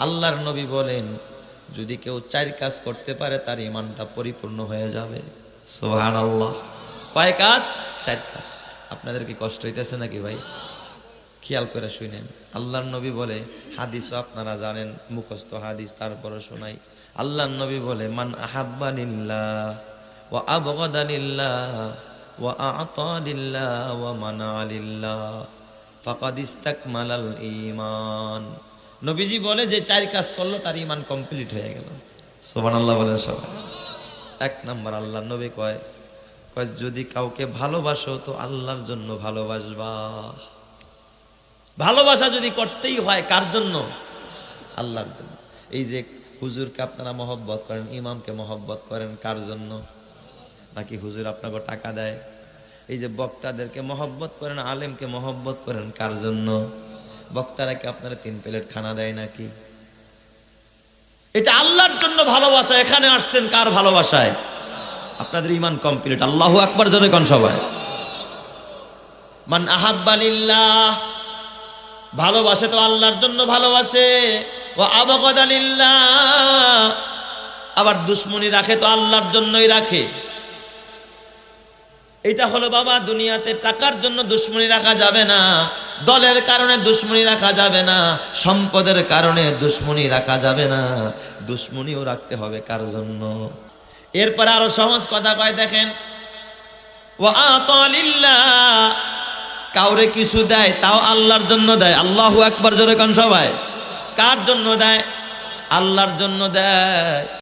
আল্লাহর নবী বলেন, যদি কেউ চার কাজ করতে পারে, তার ইমানটা পরিপূর্ণ হয়ে যাবে। সোহান আল্লাহ কয় কাজ? চার কাজ। আপনাদের কি কষ্ট হইতেছে নাকি ভাই? খেয়াল করে শুনেন। আল্লাহর নবী বলে, হাদিসও আপনারা জানেন, মুখস্থ হাদিস তারপরে শোনাই। আল্লাহর নবী বলে, মান আহাব্বানিল্লাহ ওয়া আবগাদানিল্লাহ ওয়া আতানিল্লাহ ওয়া মানালিল্লাহ ফাকাদ ইস্তাকমালাল ঈমান। নবীজি বলে যে চার কাজ করল তার ইমান কমপ্লিট হয়ে গেল। আল্লাহ বলেন সবাই। এক নম্বর আল্লাহ নবী কয় কয় যদি কাউকে ভালোবাসো তো আল্লাহর জন্য ভালোবাসবা। ভালোবাসা যদি করতেই হয় কার জন্য? আল্লাহর জন্য। এই যে হুজুরকে আপনারা মহব্বত করেন ইমামকে মহব্বত করেন কার জন্য? নাকি হুজুর আপনাকে টাকা দেয়? এই যে বক্তাদেরকে মহব্বত করেন আলেমকে মহব্বত করেন কার জন্য? বক্তারা কি আপনারা তিন প্লেট খানা দেয় নাকি? এটা আল্লাহর জন্য ভালোবাসা। এখানে আসছেন কার ভালোবাসায়? আপনাদের ইমান কমপ্লিট আল্লাহু আকবার জনে কোন সবাই। মান আহাব্বালিল্লাহ ভালোবাসে তো আল্লাহর জন্য ভালোবাসে। ও আবগদালিল্লাহ আবার দুশ্মনী রাখে তো আল্লাহর জন্যই রাখে। এটা হলো বাবা, দুনিয়াতে টাকার জন্য দুশ্মনী রাখা যাবে না। দলের কারণে দুশ্মনী রাখা যাবে না, সম্পদের কারণে দুশ্মনী রাখা যাবে না। দুশ্মনীও রাখতে হবে কার জন্য? এরপর আরও সহজ কথা কয়, দেখেন ও কাউরে কিছু দেয়, তাও আল্লাহর জন্য দেয়। আল্লাহ একবার জোরে কান সবাই। কার জন্য দেয়? আল্লাহর জন্য দেয়।